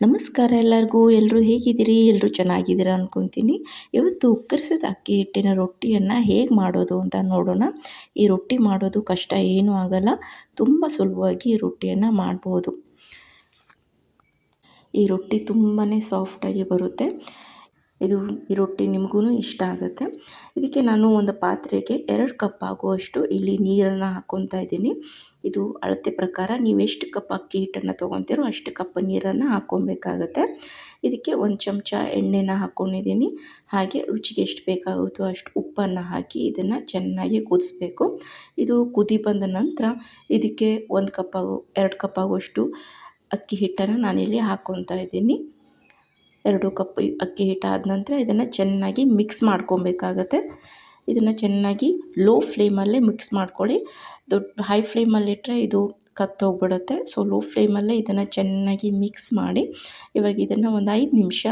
ನಮಸ್ಕಾರ ಎಲ್ಲರಿಗೂ ಎಲ್ಲರೂ ಹೇಗಿದ್ದೀರಿ? ಎಲ್ಲರೂ ಚೆನ್ನಾಗಿದ್ದೀರಾ ಅಂದ್ಕೊತೀನಿ ಇವತ್ತು ಉಕ್ಕರಿಸಿದ ಅಕ್ಕಿ ಹಿಟ್ಟಿನ ರೊಟ್ಟಿಯನ್ನು ಹೇಗೆ ಮಾಡೋದು ಅಂತ ನೋಡೋಣ. ಈ ರೊಟ್ಟಿ ಮಾಡೋದು ಕಷ್ಟ ಏನೂ ಆಗಲ್ಲ. ತುಂಬ ಸುಲಭವಾಗಿ ಈ ರೊಟ್ಟಿಯನ್ನು ಮಾಡ್ಬೋದು. ಈ ರೊಟ್ಟಿ ತುಂಬಾ ಸಾಫ್ಟಾಗಿ ಬರುತ್ತೆ. ಇದು ಈ ರೊಟ್ಟಿ ನಿಮಗೂ ಇಷ್ಟ ಆಗುತ್ತೆ. ಇದಕ್ಕೆ ನಾನು ಒಂದು ಪಾತ್ರೆಗೆ ಎರಡು ಕಪ್ ಆಗುವಷ್ಟು ಇಲ್ಲಿ ನೀರನ್ನು ಹಾಕ್ಕೊತಾ ಇದ್ದೀನಿ. ಇದು ಅಳತೆ ಪ್ರಕಾರ ನೀವು ಎಷ್ಟು ಕಪ್ ಅಕ್ಕಿ ಹಿಟ್ಟನ್ನು ತೊಗೊತೀರೋ ಅಷ್ಟು ಕಪ್ ನೀರನ್ನು ಹಾಕ್ಕೊಬೇಕಾಗತ್ತೆ ಇದಕ್ಕೆ ಒಂದು ಚಮಚ ಎಣ್ಣೆನ ಹಾಕ್ಕೊಂಡಿದ್ದೀನಿ ಹಾಗೆ ರುಚಿಗೆ ಎಷ್ಟು ಬೇಕಾಗುತ್ತೋ ಅಷ್ಟು ಉಪ್ಪನ್ನು ಹಾಕಿ ಇದನ್ನು ಚೆನ್ನಾಗಿ ಕುದಿಸ್ಬೇಕು. ಇದು ಕುದಿ ಬಂದ ನಂತರ ಇದಕ್ಕೆ ಒಂದು ಕಪ್ ಆಗೋ ಎರಡು ಕಪ್ ಆಗುವಷ್ಟು ಅಕ್ಕಿ ಹಿಟ್ಟನ್ನು ನಾನಿಲ್ಲಿ ಹಾಕ್ಕೊತಾ ಇದ್ದೀನಿ. ಎರಡು ಕಪ್ ಅಕ್ಕಿ ಹಿಟ್ಟು ಆದ ನಂತರ ಇದನ್ನು ಚೆನ್ನಾಗಿ ಮಿಕ್ಸ್ ಮಾಡ್ಕೊಬೇಕಾಗತ್ತೆ. ಇದನ್ನು ಚೆನ್ನಾಗಿ ಲೋ ಫ್ಲೇಮಲ್ಲೇ ಮಿಕ್ಸ್ ಮಾಡ್ಕೊಳ್ಳಿ. ದೊಡ್ಡ ಹೈ ಫ್ಲೇಮಲ್ಲಿಟ್ಟರೆ ಇದು ಕತ್ತೋಗ್ಬಿಡುತ್ತೆ ಸೊ ಲೋ ಫ್ಲೇಮಲ್ಲೇ ಇದನ್ನು ಚೆನ್ನಾಗಿ ಮಿಕ್ಸ್ ಮಾಡಿ ಇವಾಗ ಇದನ್ನು ಒಂದು ಐದು ನಿಮಿಷ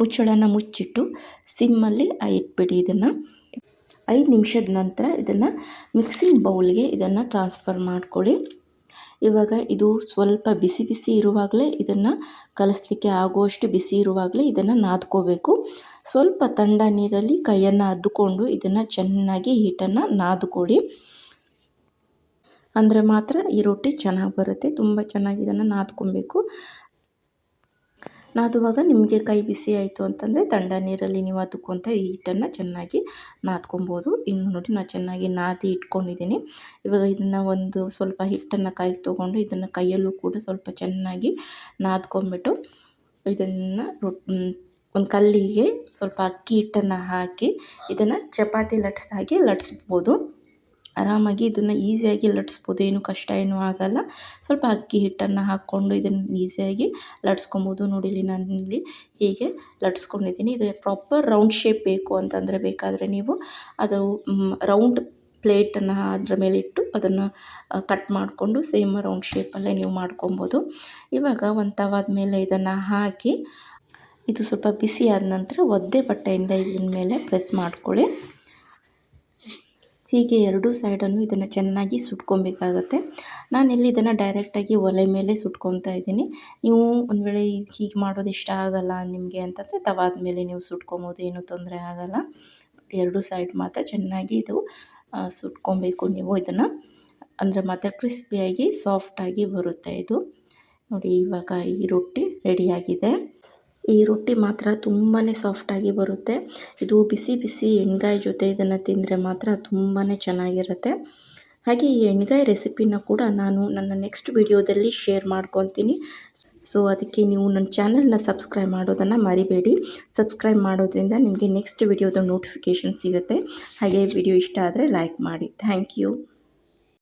ಮುಚ್ಚಳನ ಮುಚ್ಚಿಟ್ಟು ಸಿಮ್ಮಲ್ಲಿ ಇಟ್ಬಿಡಿ ಇದನ್ನು. ಐದು ನಿಮಿಷದ ನಂತರ ಇದನ್ನು ಮಿಕ್ಸಿಂಗ್ ಬೌಲ್ಗೆ ಇದನ್ನು ಟ್ರಾನ್ಸ್ಫರ್ ಮಾಡ್ಕೊಳ್ಳಿ. ಇವಾಗ ಇದು ಸ್ವಲ್ಪ ಬಿಸಿ ಬಿಸಿ ಇರುವಾಗಲೇ ಇದನ್ನು ಕಲಿಸ್ಲಿಕ್ಕೆ ಆಗುವಷ್ಟು ಬಿಸಿ ಇರುವಾಗಲೇ ಇದನ್ನು ನಾದ್ಕೋಬೇಕು. ಸ್ವಲ್ಪ ತಂಡ ನೀರಲ್ಲಿ ಕೈಯನ್ನು ಅದ್ದುಕೊಂಡು ಇದನ್ನು ಚೆನ್ನಾಗಿ ಹೀಟನ್ನು ನಾದ್ಕೊಳ್ಳಿ. ಅಂದರೆ ಮಾತ್ರ ಈ ರೊಟ್ಟಿ ಚೆನ್ನಾಗಿ ಬರುತ್ತೆ. ತುಂಬ ಚೆನ್ನಾಗಿ ಇದನ್ನು ನಾದ್ಕೊಬೇಕು. ನಾದುವಾಗ ನಿಮಗೆ ಕೈ ಬಿಸಿ ಆಯಿತು ಅಂತಂದರೆ ತಂಡ ನೀರಲ್ಲಿ ನೀವು ಅದಕ್ಕೊಂತ ಈ ಹಿಟ್ಟನ್ನು ಚೆನ್ನಾಗಿ ನಾದ್ಕೊಬೋದು. ಇನ್ನು ನೋಡಿ ನಾನು ಚೆನ್ನಾಗಿ ನಾದಿ ಇಟ್ಕೊಂಡಿದ್ದೀನಿ. ಇವಾಗ ಇದನ್ನು ಒಂದು ಸ್ವಲ್ಪ ಹಿಟ್ಟನ್ನು ಕೈಗೆ ತೊಗೊಂಡು ಇದನ್ನು ಕೈಯಲ್ಲೂ ಕೂಡ ಸ್ವಲ್ಪ ಚೆನ್ನಾಗಿ ನಾದ್ಕೊಂಬಿಟ್ಟು ಇದನ್ನು ಒಂದು ಕಲ್ಲಿಗೆ ಸ್ವಲ್ಪ ಅಕ್ಕಿ ಹಿಟ್ಟನ್ನು ಹಾಕಿ ಇದನ್ನು ಚಪಾತಿ ಲಟ್ಸಿದ ಲಟ್ಸ್ಬೋದು. ಆರಾಮಾಗಿ ಇದನ್ನು ಈಸಿಯಾಗಿ ಲಟ್ಸ್ಬೋದು. ಏನು ಕಷ್ಟ, ಏನೂ ಆಗೋಲ್ಲ. ಸ್ವಲ್ಪ ಅಕ್ಕಿ ಹಿಟ್ಟನ್ನು ಹಾಕ್ಕೊಂಡು ಇದನ್ನು ಈಸಿಯಾಗಿ ಲಟ್ಸ್ಕೊಬೋದು. ನೋಡಿಲಿ ನಾನು ಇಲ್ಲಿ ಹೀಗೆ ಲಟ್ಸ್ಕೊಂಡಿದ್ದೀನಿ. ಇದು ಪ್ರಾಪರ್ ರೌಂಡ್ ಶೇಪ್ ಬೇಕು ಅಂತಂದರೆ ಬೇಕಾದರೆ ನೀವು ಅದು ರೌಂಡ್ ಪ್ಲೇಟನ್ನು ಅದರ ಮೇಲೆ ಇಟ್ಟು ಅದನ್ನು ಕಟ್ ಮಾಡಿಕೊಂಡು ಸೇಮ್ ರೌಂಡ್ ಶೇಪಲ್ಲೇ ನೀವು ಮಾಡ್ಕೊಬೋದು. ಇವಾಗ ಒಂದು ತವಾದ ಮೇಲೆ ಇದನ್ನು ಹಾಕಿ, ಇದು ಸ್ವಲ್ಪ ಬಿಸಿ ಆದ ನಂತರ ಒದ್ದೆ ಬಟ್ಟೆಯಿಂದ ಇದನ್ನ ಮೇಲೆ ಪ್ರೆಸ್ ಮಾಡ್ಕೊಳ್ಳಿ. ಹೀಗೆ ಎರಡೂ ಸೈಡನ್ನು ಇದನ್ನು ಚೆನ್ನಾಗಿ ಸುಟ್ಕೊಬೇಕಾಗತ್ತೆ. ನಾನಿಲ್ಲಿ ಇದನ್ನು ಡೈರೆಕ್ಟಾಗಿ ಒಲೆ ಮೇಲೆ ಸುಟ್ಕೊತಾ ಇದ್ದೀನಿ. ನೀವು ಒಂದು ವೇಳೆ ಹೀಗೆ ಮಾಡೋದು ಇಷ್ಟ ಆಗಲ್ಲ ನಿಮಗೆ ಅಂತಂದರೆ ತವಾದ ಮೇಲೆ ನೀವು ಸುಟ್ಕೊಬೋದು, ಏನೂ ತೊಂದರೆ ಆಗಲ್ಲ. ಎರಡೂ ಸೈಡ್ ಮಾತ್ರ ಚೆನ್ನಾಗಿ ಇದು ಸುಟ್ಕೊಬೇಕು ನೀವು ಇದನ್ನು. ಅಂದರೆ ಮಾತ್ರ ಕ್ರಿಸ್ಪಿಯಾಗಿ ಸಾಫ್ಟಾಗಿ ಬರುತ್ತೆ ಇದು. ನೋಡಿ ಇವಾಗ ಈ ರೊಟ್ಟಿ ರೆಡಿಯಾಗಿದೆ ಈ ರೊಟ್ಟಿ ಮಾತ್ರ ತುಂಬಾ ಸಾಫ್ಟಾಗಿ ಬರುತ್ತೆ. ಇದು ಬಿಸಿ ಬಿಸಿ ಎಣ್ಗಾಯಿ ಜೊತೆ ಇದನ್ನು ತಿಂದರೆ ಮಾತ್ರ ತುಂಬಾ ಚೆನ್ನಾಗಿರುತ್ತೆ. ಹಾಗೆ ಈ ಎಣ್ಗಾಯಿ ರೆಸಿಪಿನ ಕೂಡ ನಾನು ನನ್ನ ನೆಕ್ಸ್ಟ್ ವಿಡಿಯೋದಲ್ಲಿ ಶೇರ್ ಮಾಡ್ಕೊತೀನಿ. ಸೊ ಅದಕ್ಕೆ ನೀವು ನನ್ನ ಚಾನಲ್ನ ಸಬ್ಸ್ಕ್ರೈಬ್ ಮಾಡೋದನ್ನು ಮರಿಬೇಡಿ. ಸಬ್ಸ್ಕ್ರೈಬ್ ಮಾಡೋದ್ರಿಂದ ನಿಮಗೆ ನೆಕ್ಸ್ಟ್ ವಿಡಿಯೋದ ನೋಟಿಫಿಕೇಷನ್ ಸಿಗುತ್ತೆ. ಹಾಗೆ ವಿಡಿಯೋ ಇಷ್ಟ ಆದರೆ ಲೈಕ್ ಮಾಡಿ. Thank you